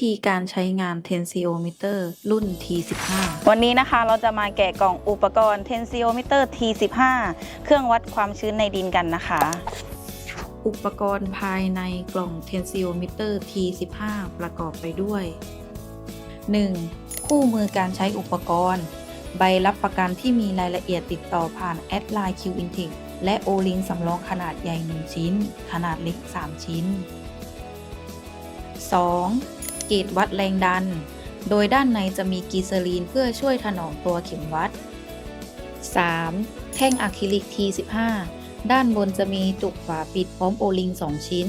ธีการใช้งาน Tensiometer รุ่น T15 วันนี้นะคะเราจะมาแกะกล่องอุปกรณ์ Tensiometer T15 เครื่องวัดความชื้นในดินกันนะคะ อุปกรณ์ภายในกล่อง Tensiometer T15 ประกอบไปด้วย 1. คู่มือการใช้อุปกรณ์ ใบรับประกันที่มีรายละเอียดติดต่อผ่านแอดไลน์ QIntech และ O-Link สำรองขนาดใหญ่ 1 ชิ้น ขนาดเล็ก 3 ชิ้น 2. เกจวัดแรงดัน โดยด้านในจะมีกีซลีนเพื่อช่วยถนอมตัวเข็มวัด 3. แท่งอะคริลิก T15 ด้านบนจะมีจุกฝาปิดพร้อมโอลิง 2 ชิ้น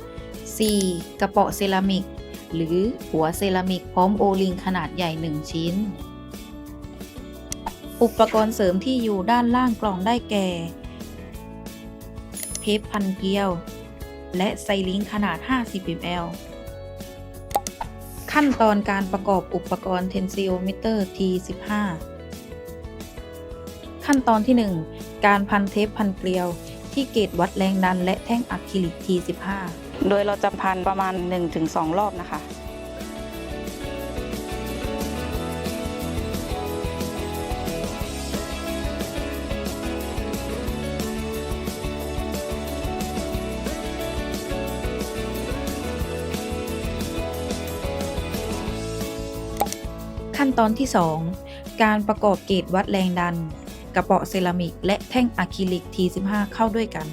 4. กระเป๋าเซรามิก หรือหัวเซรามิกพร้อมโอลิงขนาดใหญ่ 1 ชิ้น อุปกรณ์เสริมที่อยู่ด้านล่างกล่องได้แก่ เทปพันเกลียว และไซลิงขนาด 50 ml ขั้นตอนการประกอบอุปกรณ์เทนซิโอมิเตอร์ T15 ขั้นตอนที่ 1 การพันเทปพันเกลียว ที่เกจวัดแรงดันและแท่งอะคริลิก T15 โดยเราจะพันประมาณ 1-2 รอบนะคะ ขั้นตอนที่ 2 การประกอบเกจวัดแรงดัน กระเป๋าเซรามิก และแท่งอะคริลิก T15 เข้าด้วยกัน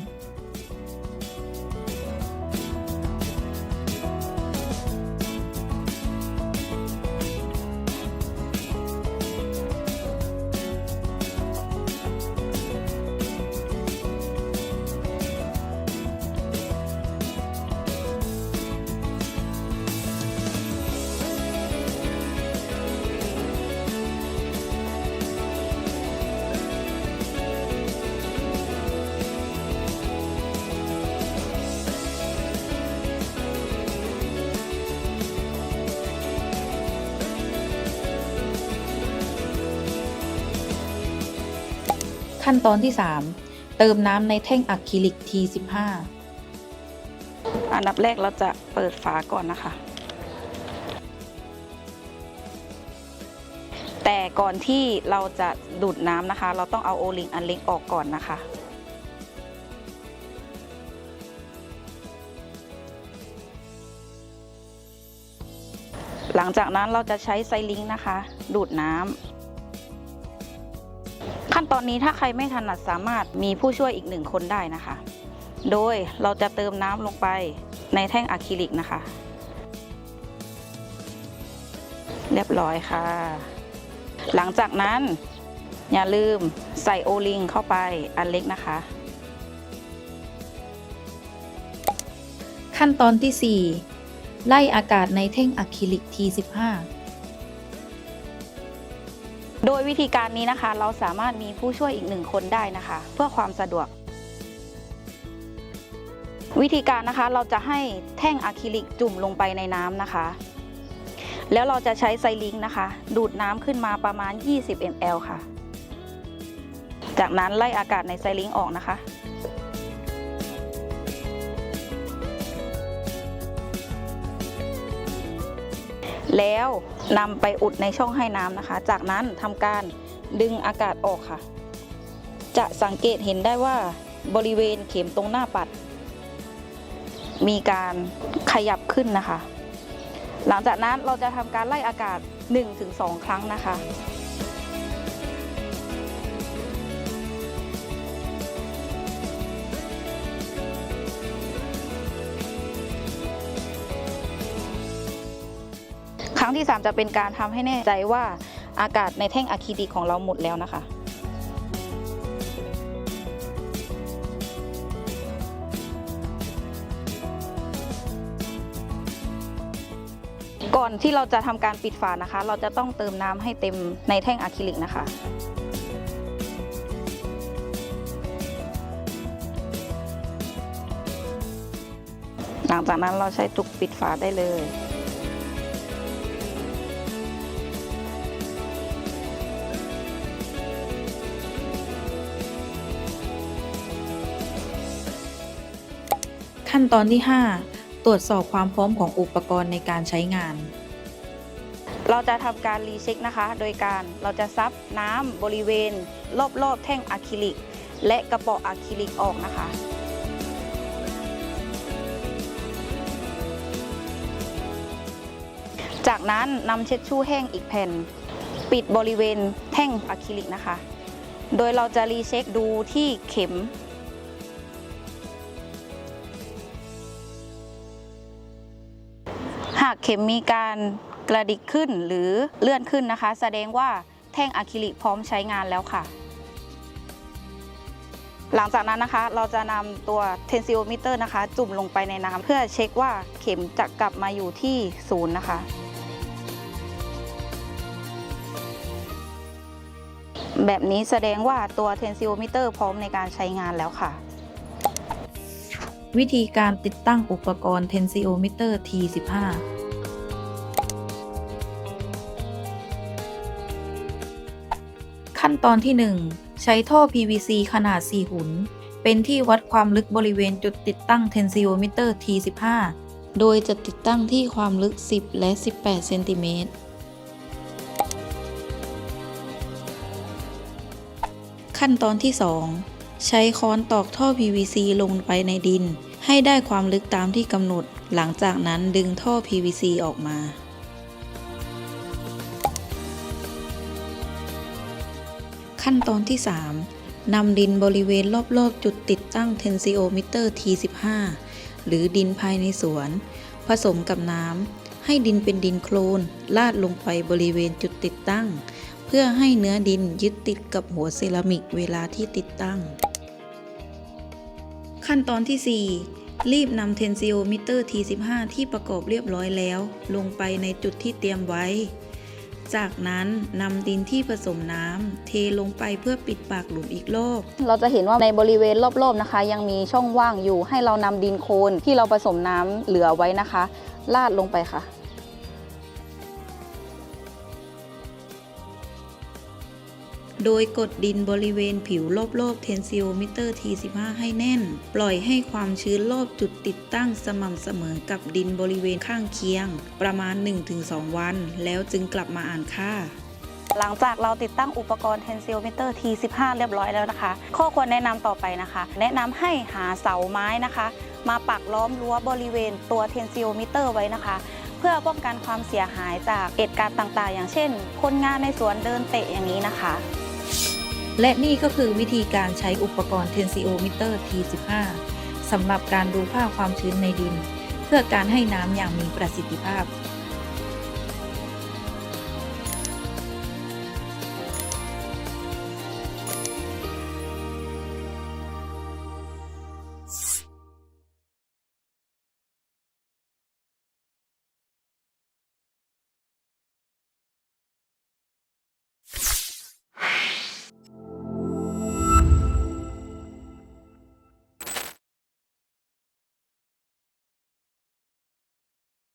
ขั้นตอนที่ 3 เติมน้ำในแท่งอะคริลิก T15 อันดับแรกเราจะเปิดฝาก่อนนะคะ แต่ก่อนที่เราจะดูดน้ำนะคะ เราต้องเอาโอลิงอันเล็กออกก่อนนะคะหลังจากนั้นเราจะใช้ไซลิงนะคะ ดูดน้ำ ขั้นตอนนี้ถ้าใครไม่ถนัดสามารถมีผู้ช่วยอีกหนึ่งคนได้นะคะ โดยเราจะเติมน้ำลงไปในแท่งอะคริลิกนะคะ เรียบร้อยค่ะ หลังจากนั้นอย่าลืมใส่โอลิงเข้าไปอันเล็กนะคะ ขั้นตอนที่ 4 ไล่อากาศในแท่งอะคริลิก T15 โดยวิธีการนี้นะคะ เราสามารถมีผู้ช่วยอีกหนึ่งคนได้นะคะ เพื่อความสะดวก วิธีการนะคะเราจะให้แท่งอะคริลิกจุ่มลงไปในน้ำนะคะ แล้วเราจะใช้ไซลิงค์นะคะ ดูดน้ำขึ้นมาประมาณ 20 ml ค่ะ จากนั้นไล่อากาศในไซลิงค์ออกนะคะ แล้วนำไปอุดในช่องให้น้ำนะคะ จากนั้นทำการดึงอากาศออกค่ะ จะสังเกตเห็นได้ว่าบริเวณเข็มตรงหน้าปัด มีการขยับขึ้นนะคะ หลังจากนั้นเราจะทำการไล่อากาศ 1-2 ครั้งนะคะ รั้งที่ 3 จะเป็นการทำให้แน่ใจว่าอากาศในแท่งอะคริลิกของเราหมดแล้วนะคะก่อนที่เราจะทำการปิดฝานะคะ เราจะต้องเติมน้ำให้เต็มในแท่งอะคริลิกนะคะ หลังจากนั้นเราใช้ตุกปิดฝาได้เลย ขั้นตอนที่ตรวจสอบความพร้อมของอุปกรณ์ในการใช้งาน เราจะทำการรีเช็คนะคะ โดยการเราจะซับน้ำบริเวณ รอบๆ แท่งอะคริลิก และกระป๋ออะคริลิกออกนะคะจากนั้นนำเช็ดชู่แห้งอีกแผ่น ปิดบริเวณแท่งอะคริลิกนะคะ โดยเราจะรีเช็คดูที่เข็ม เข็มมีการกระดิกขึ้นหรือเลื่อนขึ้นนะคะ แสดงว่าแท่งอะคริลิกพร้อมใช้งานแล้วค่ะ หลังจากนั้นนะคะ เราจะนำตัวเทนซิโอมิเตอร์นะคะ จุ่มลงไปในน้ำเพื่อเช็คว่าเข็มจะกลับมาอยู่ที่ศูนย์นะคะ แบบนี้แสดงว่าตัวเทนซิโอมิเตอร์พร้อมในการใช้งานแล้วค่ะวิธีการติดตั้งอุปกรณ์ tensiometer T15 ขั้นตอนที่ 1 ใช้ท่อ PVC ขนาด 4 หุน เป็นที่วัดความลึกบริเวณจุดติดตั้ง tensiometer T15 โดยจะติดตั้งที่ความลึก 10 และ 18 เซนติเมตร ขั้นตอนที่ 2 ใช้ค้อนตอกท่อ PVC ลงไปในดิน ให้ได้ความลึกตามที่กำหนด หลังจากนั้นดึงท่อ PVC ออกมา ขั้นตอนที่ 3นำดินบริเวณรอบๆ จุดติดตั้ง tensiometer T15 หรือดินภายในสวน ผสมกับน้ำให้ดินเป็นดินโคลนลาดลงไปบริเวณจุดติดตั้ง เพื่อให้เนื้อดินยึดติดกับหัวเซรามิกเวลาที่ติดตั้ง ขั้นตอนที่ 4รีบนำเทนซิโอมิเตอร์ T15 ที่ประกอบเรียบร้อยแล้ว ลงไปในจุดที่เตรียมไว้ จากนั้นนำดินที่ผสมน้ำเทลงไปเพื่อปิดปากหลุมอีกรอบ เราจะเห็นว่าในบริเวณรอบๆนะคะ ยังมีช่องว่างอยู่ให้เรานำดินโคลนที่เราผสมน้ำเหลือไว้นะคะลาดลงไปค่ะ โดยกดดินบริเวณผิวรอบๆเทนซิโอมิเตอร์ T15 ให้แน่น ปล่อยให้ความชื้นรอบจุดติดตั้งสม่ำเสมอกับดินบริเวณข้างเคียง ประมาณ 1-2 วัน แล้วจึงกลับมาอ่านค่าหลังจากเราติดตั้งอุปกรณ์ tensiometer T15 เรียบร้อยแล้วนะคะ ข้อควรแนะนำต่อไปนะคะ แนะนำให้หาเสาไม้นะคะ มาปักล้อมรั้วบริเวณตัว tensiometer ไว้นะคะ เพื่อป้องกันความเสียหายจากเหตุการณ์ต่างๆ อย่างเช่น คนงานในสวนเดินเตะอย่างนี้นะคะ และนี่ก็คือวิธีการใช้อุปกรณ์ tensiometer T15 สำหรับการดูค่าความชื้นในดิน เพื่อการให้น้ำอย่างมีประสิทธิภาพ